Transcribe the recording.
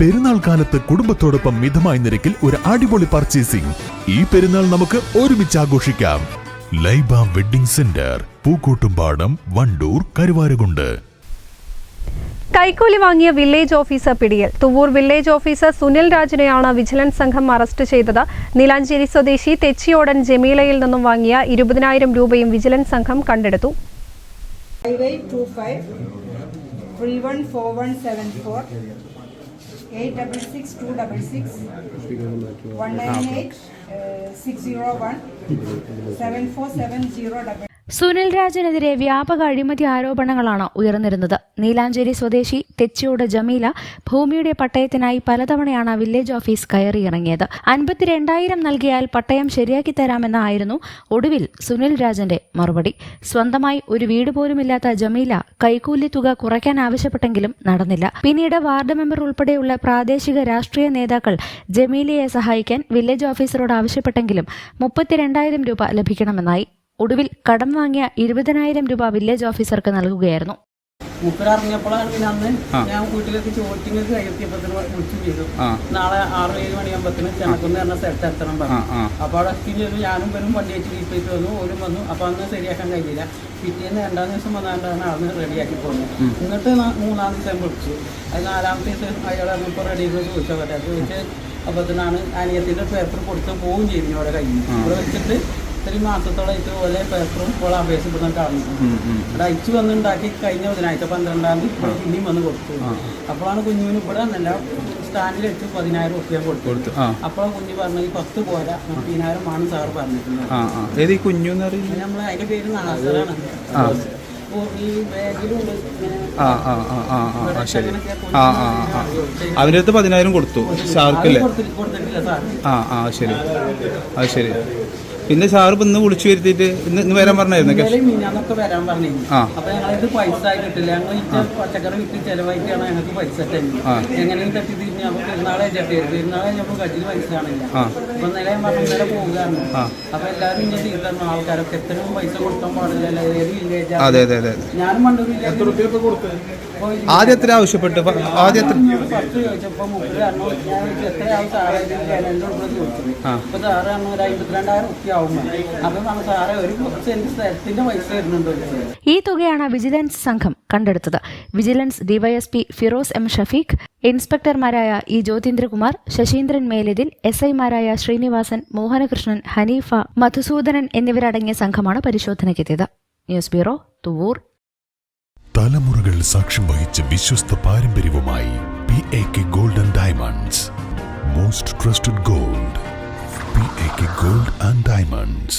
പെരുന്നാൾ കാലത്ത് കുടുംബത്തോടൊപ്പം മിതമായ നിരക്കിൽ ഒരു അടിപൊളി പർച്ചേസിംഗ് ഈ പെരുന്നാൾ നമുക്ക് ഒരുമിച്ച് ആഘോഷിക്കാം. Laiba wedding centre Pookkottumpadam Wandoor Karuvarakundu. കൈക്കൂലി വാങ്ങിയ വില്ലേജ് ഓഫീസർ പിടിയിൽ. തുവൂർ വില്ലേജ് ഓഫീസർ സുനിൽ രാജിനെയാണ് വിജിലൻസ് സംഘം അറസ്റ്റ് ചെയ്തത്. നീലാഞ്ചേരി സ്വദേശി തെച്ചിയോടൻ ജമീലയിൽ നിന്നും വാങ്ങിയ ഇരുപതിനായിരം രൂപയും വിജിലൻസ് സംഘം കണ്ടെടുത്തു. five eight two five three one eight double six two double six one nine eight uh, six zero one seven four seven zero double Sunil രാജനെതിരെ വ്യാപക അഴിമതി ആരോപണങ്ങളാണ് ഉയർന്നിരുന്നത്. നീലാഞ്ചേരി സ്വദേശി തെച്ചിയോട് ജമീല ഭൂമിയുടെ പട്ടയത്തിനായി പലതവണയാണ് വില്ലേജ് ഓഫീസ് കയറിയിറങ്ങിയത്. അൻപത്തിരണ്ടായിരം നൽകിയാൽ പട്ടയം ശരിയാക്കി തരാമെന്നായിരുന്നു ഒടുവിൽ സുനിൽ രാജന്റെ മറുപടി. സ്വന്തമായി ഒരു വീട് പോലുമില്ലാത്ത ജമീല കൈക്കൂലി തുക കുറയ്ക്കാൻ ആവശ്യപ്പെട്ടെങ്കിലും നടന്നില്ല. പിന്നീട് വാർഡ് മെമ്പർ ഉൾപ്പെടെയുള്ള പ്രാദേശിക രാഷ്ട്രീയ നേതാക്കൾ ജമീലയെ സഹായിക്കാൻ വില്ലേജ് ഓഫീസറോട് ആവശ്യപ്പെട്ടെങ്കിലും മുപ്പത്തിരണ്ടായിരം രൂപ ലഭിക്കണമെന്നായി ഒടുവിൽ കടം വാങ്ങിയ ഇരുപതിനായിരം രൂപ വില്ലേജ് ഓഫീസർക്ക് നൽകുകയായിരുന്നു. മൂപ്പരറിഞ്ഞപ്പോഴാണ് പിന്നെ അന്ന് ഞാൻ വീട്ടിലേക്ക് ചോദിച്ചിങ്ങൾക്ക് കയ്യെത്തിയപ്പത്തിന് വിളിച്ചു ചെയ്തു. നാളെ ആറ് ഏഴ് മണിയാകുമ്പത്തിന് ചെന്നക്കുന്ന് പറഞ്ഞ സ്ഥലത്ത് എത്തണം പറഞ്ഞു. അപ്പോൾ അവിടെ എത്തി ചെയ്തു ഞാനും വരും വണ്ടി വെച്ച് വീട്ടിലേക്ക് വന്നു ഓരും വന്നു. അപ്പോൾ അന്ന് ശരിയാക്കാൻ കഴിഞ്ഞില്ല പിറ്റേന്ന് രണ്ടാം ദിവസം വന്നാണ്ടാണ് അന്ന് റെഡിയാക്കി പോകുന്നത്. എന്നിട്ട് മൂന്നാം ദിവസം വിളിച്ചു. അത് നാലാമത്തെ ദിവസം അയാളെ ഇപ്പോൾ റെഡി ചെയ്ത് ചോദിച്ചാൽ പറ്റാ ചോദിച്ച് അപ്പത്തിനാണ് അനിയത്തിന്റെ പേപ്പർ കൊടുത്ത് പോവുകയും ചെയ്തു അവിടെ കയ്യിൽ ഇവിടെ വെച്ചിട്ട് ഇത്രയും മാസത്തോളം ഇതുപോലെ പേപ്പറും ഇപ്പോൾ അപേക്ഷ ഇവിടെ കാണുന്നു. ഇവിടെ അയച്ചു വന്നുണ്ടാക്കി കഴിഞ്ഞ ബുധനാഴ്ച പന്ത്രണ്ടാം തീയതി ഇപ്പോൾ പിന്നെയും വന്ന് കൊടുത്തു. അപ്പോഴാണ് കുഞ്ഞുവിന് ഇവിടെ നല്ല സ്റ്റാൻഡിൽ വെച്ച് പതിനായിരം റുപ്യ കൊടുത്തു. അപ്പോൾ കുഞ്ഞു പറഞ്ഞു ഈ പത്ത് പോരാ. പതിനായിരം ആണ് സാറ് പറഞ്ഞിട്ടുള്ളത്. കുഞ്ഞു നമ്മൾ അതിന്റെ പേര് നാസറാണ് അവന്റെ അടുത്ത് പതിനായിരം കൊടുത്തു. സാർ. ആ ആ ശരി. അത് ശരി. പിന്നെ സാറ് ഇന്ന് വിളിച്ചു വരുത്തിയിട്ട് ഇന്ന് ഇന്ന് വരാൻ പറഞ്ഞായിരുന്നു വരാൻ പറഞ്ഞു ആ. അപ്പൊ ഞങ്ങളിത് പൈസ ആയി കിട്ടില്ല ഞങ്ങൾ പച്ചക്കറി വിറ്റ് ചെലവായിട്ടാണ് ഞങ്ങൾക്ക് പൈസ. എങ്ങനെയും തട്ടി തിരിഞ്ഞ് അപ്പൊ പെരുന്നാളെ ചെട്ടി പെരുന്നാളെ ഞങ്ങൾ കയ്യിൽ പൈസ കാണില്ല. ആ. അപ്പൊ നില ഞാൻ പറഞ്ഞു നില പോവുകയാണ്. അപ്പൊ എല്ലാവരും ഇങ്ങനെ ആൾക്കാരൊക്കെ എത്രയും പൈസ കൊടുക്കാൻ പാടില്ല. ഏത് വില്ലേജ്? ഞാനും വില്ലേജ് ആദ്യം എത്ര ആവശ്യപ്പെട്ടു? ആദ്യം എത്ര ആ. ഈ തുകയാണ് വിജിലൻസ് സംഘം കണ്ടെടുത്തത്. Vigilance DYSP Firoz M Shafeeq ഇൻസ്പെക്ടർമാരായ E Jyothindra Kumar Saseendran Melathil S ഐമാരായ ശ്രീനിവാസൻ മോഹനകൃഷ്ണൻ ഹനീഫ മധുസൂദനൻ എന്നിവരടങ്ങിയ സംഘമാണ് പരിശോധനയ്ക്കെത്തിയത്. News bureau Thuvur. തലമുറകൾ സാക്ഷ്യം വഹിച്ച വിശ്വസ്ത പാരമ്പര്യവുമായി P A K golden diamonds. Most trusted gold P A K gold and diamonds